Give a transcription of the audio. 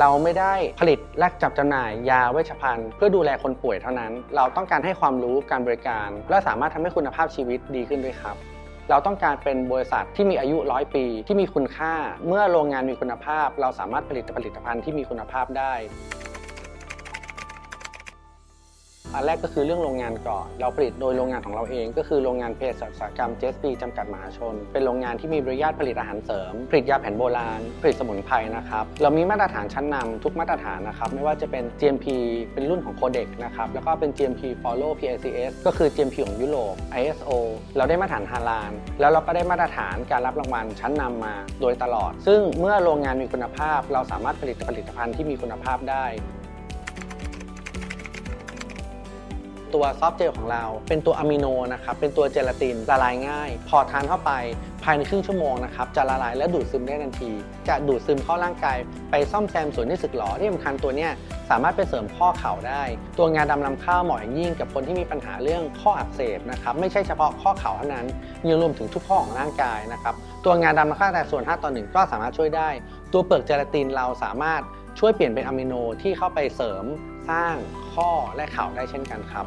เราไม่ได้ผลิตและจับจำหน่ายยาเวชภัณฑ์ เพื่อดูแลคนป่วยเท่านั้น เราต้องการให้ความรู้การบริการ และสามารถทำให้คุณภาพชีวิตดีขึ้นด้วยครับเราต้องการเป็นบริษัทที่มีอายุร้อยปี ที่มีคุณค่า เมื่อโรงงานมีคุณภาพ เราสามารถผลิตผลิตภัณฑ์ที่มีคุณภาพได้ อันแรกก็คือเรื่องโรงงานก่อน เราผลิตโดยโรงงานของเราเอง ก็คือโรงงานเภสัชกรรมเจสปีจำกัดมหาชน เป็นโรงงานที่มีบริญาตผลิตอาหารเสริม ผลิตยาแผนโบราณ ผลิตสมุนไพรนะครับ เรามีมาตรฐานชั้นนำทุกมาตรฐานนะครับ ไม่ว่าจะเป็น GMP เป็นรุ่นของโคเด็กนะครับ แล้วก็เป็น GMP Follow PICS ก็คือ GMP ของยุโรป ISO เราได้มาตรฐานฮาลาลแล้วเราก็ได้มาตรฐานการรับรางวัลชั้นนำมาโดยตลอด ซึ่งเมื่อโรงงานมีคุณภาพ เราสามารถผลิตผลิตภัณฑ์ที่มีคุณภาพได้ ตัวซอฟเจลของเรา เป็นตัวอะมิโนนะครับเป็นตัวเจลาตินละลายง่าย พอทานเข้าไปภายในครึ่งชั่วโมงนะครับจะละลายและดูดซึมได้ทันที จะดูดซึมเข้าร่างกาย ไปซ่อมแซมส่วนที่สึกหรอที่สำคัญตัวเนี้ยสามารถไปเสริมข้อเข่าได้ ตัวงาดำลำข้าวเหมาะอย่างยิ่งกับคนที่มีปัญหาเรื่องข้ออักเสบนะครับไม่ใช่เฉพาะข้อเข่าเท่านั้นยังรวมถึงทุกข้อของร่างกายนะครับตัวงาดำลำข้าวแต่ส่วน5ต่อ1ก็สามารถช่วยได้ ตัวเปลือกเจลาตินเราสามารถช่วยเปลี่ยนเป็นอะมิโนที่เข้าไปเสริมสร้างข้อและเข่าได้เช่นกันครับ